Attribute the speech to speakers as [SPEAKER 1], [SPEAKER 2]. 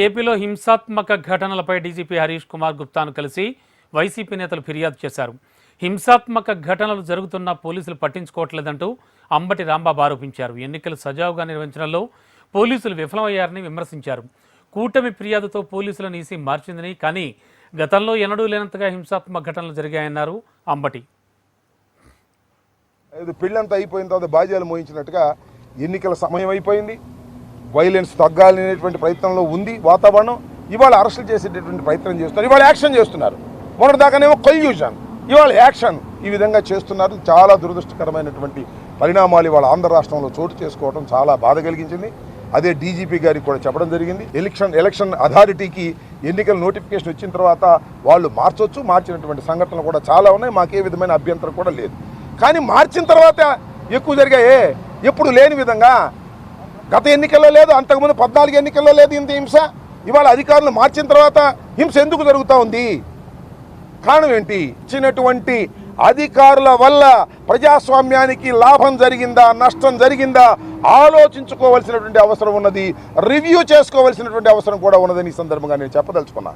[SPEAKER 1] ఏపీలో హింసాత్మక ఘటనలపై డీజీపీ హరీష్ కుమార్ గుప్తాను కలిసి వైసీపీ నేతలు ఫిర్యాదు చేశారు. హింసాత్మక ఘటనలు జరుగుతున్న పోలీసులు పట్టించుకోవట్లేదంటూ అంబటి రాంబాబు ఆరోపించారు. ఎన్నికలు సజావుగా నిర్వహించడంలో పోలీసులు విఫలమయ్యారని విమర్శించారు. కూటమి ఫిర్యాదుతో పోలీసులను ఈసీ మార్చిందని కానీ గతంలో ఎన్నడూ లేనంతగా హింసాత్మక ఘటనలు జరిగాయన్నారు అంబటి.
[SPEAKER 2] పెళ్ళంతా అయిపోయిన తర్వాత బాధ్యాలు మోయించినట్టుగా ఎన్నికల సమయం అయిపోయింది. వైలెన్స్ తగ్గాలనేటువంటి ప్రయత్నంలో ఉంది వాతావరణం. ఇవాళ అరెస్టులు చేసేటటువంటి ప్రయత్నం చేస్తున్నారు. ఇవాళ యాక్షన్ చేస్తున్నారు. మొన్నటిదాకానేమో కల్యూషన్ ఇవాళ యాక్షన్ ఈ విధంగా చేస్తున్నారు. చాలా దురదృష్టకరమైనటువంటి పరిణామాలు ఇవాళ ఆంధ్ర రాష్ట్రంలో చోటు చేసుకోవడం చాలా బాధ కలిగించింది. అదే డీజీపీ గారికి కూడా చెప్పడం జరిగింది. ఎలక్షన్ ఎలక్షన్ అథారిటీకి ఎన్నికల నోటిఫికేషన్ వచ్చిన తర్వాత వాళ్ళు మార్చొచ్చు. మార్చినటువంటి సంఘటనలు కూడా చాలా ఉన్నాయి. మాకే విధమైన అభ్యంతరం కూడా లేదు. కానీ మార్చిన తర్వాత ఎక్కువ జరిగాయే. ఎప్పుడు లేని విధంగా గత ఎన్నికల్లో లేదు అంతకుముందు పద్నాలుగు ఎన్నికల్లో లేదు ఇంత హింస. ఇవాళ అధికారులు మార్చిన తర్వాత హింస ఎందుకు జరుగుతూ ఉంది? కారణం ఏంటి? ఇచ్చినటువంటి అధికారుల వల్ల ప్రజాస్వామ్యానికి లాభం జరిగిందా నష్టం జరిగిందా? ఆలోచించుకోవలసినటువంటి అవసరం ఉన్నది రివ్యూ చేసుకోవలసినటువంటి అవసరం కూడా ఉన్నదని ఈ సందర్భంగా నేను చెప్పదలుచుకున్నా.